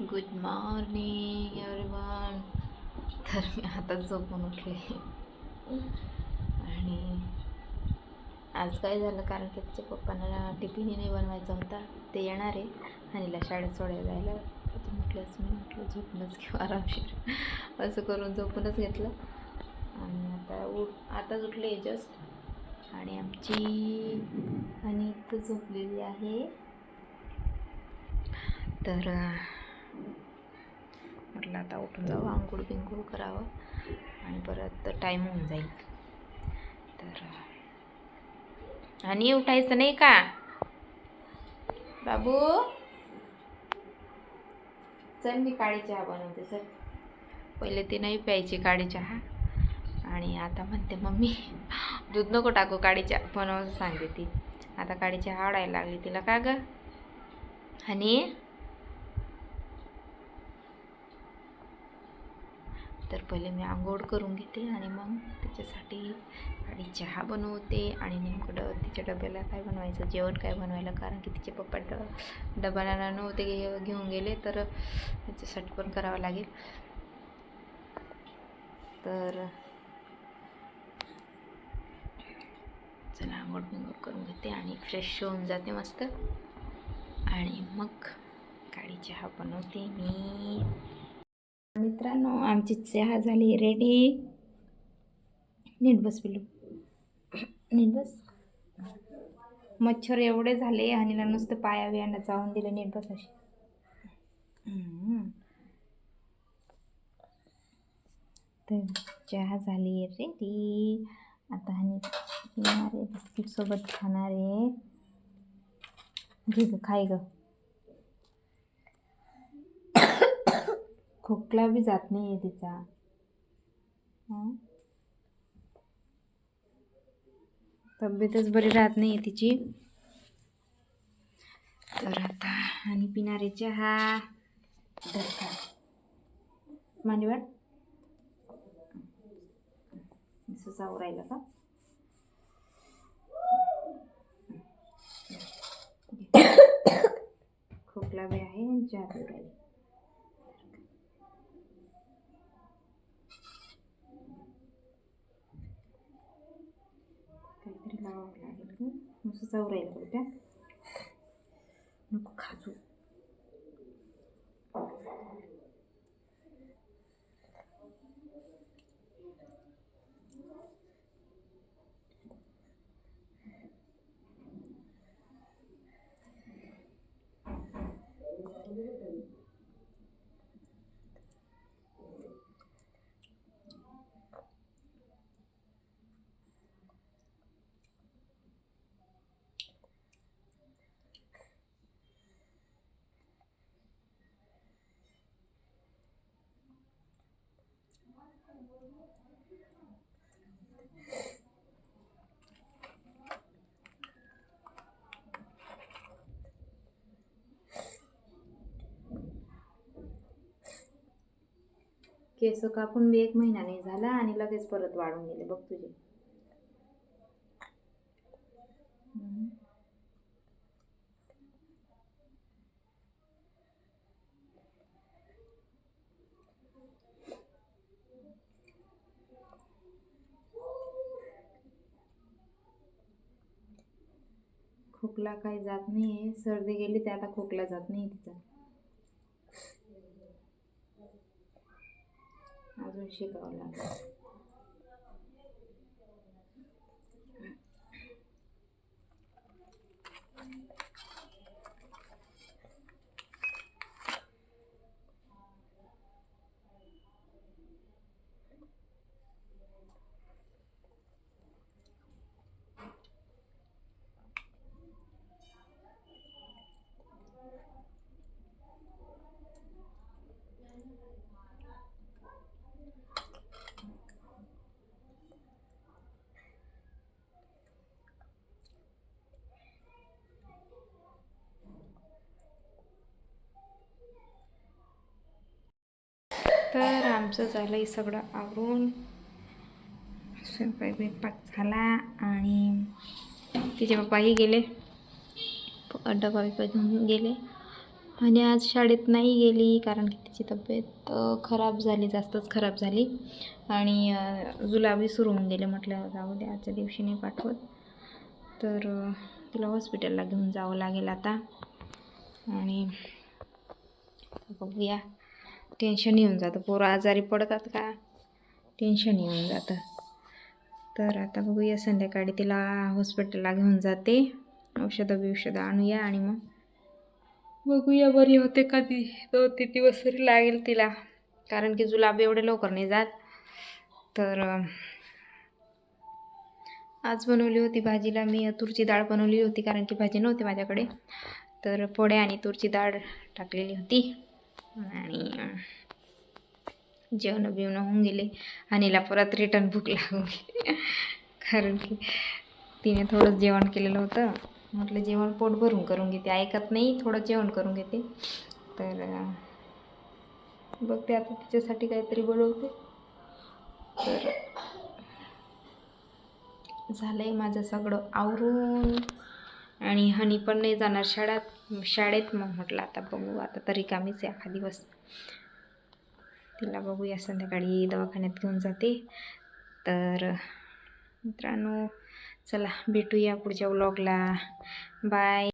Good morning everyone तर मी आताच झोपून उठले. आणि आज काय झालं? कारण की तिच्या पप्पांना टिफिनही नाही बनवायचा होता. ते येणार आहे. आणिला शाळेत सोडायला जायला. तर म्हटलंच मी म्हटलं झोपूनच घेऊ आरामशीर. असं करून झोपूनच घेतलं. आणि आता उठ आताच उठले जस्ट आणि आमची आणि इथं झोपलेली आहे. तर म्हटलं आता उठून जावं आंघोळ बिंघोळ करावं आणि परत टाईम होऊन जाईल. तर आणि उठायचं नाही का? बाबू? चल मी काळी चहा बनवते सर पहिले ती नाही प्यायची काळी चहा. आणि आता म्हणते मम्मी दूध नको टाकू काळी चहा बनवायचं सांगते ती. आता काळी चहा आवडायला लागली तिला का ग? आणि तर पहिले मी आंघोळ करून घेते आणि मग त्याच्यासाठी आणि चहा बनवते आणि नेमकं ड तिच्या डब्याला काय बनवायचं जेवण काय बनवायला कारण की तिचे पप्पा ड डब्याला नव्हते घे घेऊन गेले तर त्याच्यासाठी पण करावं लागेल. तर चला आंघोळ बिंगोळ करून घेते आणि फ्रेश होऊन जाते मस्त. आणि मग काळी चहा बनवते मी. मित्रांनो आमची चहा झाली रेडी नीट बस पिलू नीट बस. मच्छर एवढे झाले आणि नुसतं पाया बियांना चावून दिलं नीट बस अशी. तर चहा झाली रेडी आता हनी पिणार आहे बिस्किटसोबत खाणार आहे. घे ग खाय गं. खोकला बी जात नाही आहे तिचा तब्येतच बरी राहत नाही आहे तिची. तर आता आणि पिणारे चहा तर का मांडीवाट असं जाऊ राहिलं का? खोकला बी आहे आणि चहा राहिली. लावावं लागेल का नुसतं जाऊ राहील त्या. नको खाजू. केस कापून बी एक महिना नाही झाला आणि लगेच परत वाढून गेले बघ तुझे. खोकला काही जात नाही आहे सर्दी गेली ते आता खोकला जात नाही तिचा. अजून शिकावं लागेल तर आमचं झालं आहे सगळं आवरून. स्वयंपाक बिंपाक झाला आणि तिचे पप्पाही गेले. डबा बिपा घेऊन गेले. आणि आज शाळेत नाही गेली कारण की तिची तब्येत खराब झाली जास्तच खराब झाली. आणि जुलाबी सुरू होऊन गेले म्हटलं जाऊ दे आजच्या दिवशी नाही पाठवत. तर तिला हॉस्पिटलला घेऊन जावं लागेल आता. आणि बघूया. टेन्शन येऊन जातं. पोरं आजारी पडतात का? टेन्शन येऊन जातं. तर आता बघूया संध्याकाळी तिला हॉस्पिटलला घेऊन जाते. औषधं बिषधं आणूया आणि मग बघूया बरी होते कधी दोन तीन दिवस तरी लागेल तिला. कारण की जुलाब एवढे लवकर नाही जात. तर आज बनवली होती भाजीला. मी तुरची डाळ बनवली होती कारण की भाजी नव्हती माझ्याकडे. तर पोळ्या आणि तुरची डाळ टाकलेली होती. आणि जेवणं जेवण बिवणं होऊन गेले. अनिला परत रिटर्न भूक लागून गेली कारण की तिने थोडं जेवण केलेलं होतं. म्हटलं जेवण पोट भरून करून घेते. ऐकत नाही थोडं जेवण करून घेते. तर बघते आता तिच्यासाठी काहीतरी बनवते तर झालं आहे माझं सगळं आवरून. आणि हनी पण नाही जाणार शाळेत. शाळेत मग म्हटलं आता बघू आता तरी कामीच आहे एखा दिवस. तिला बघूया संध्याकाळी दवाखान्यात घेऊन जाते. तर मित्रांनो चला भेटूया पुढच्या व्लॉगला बाय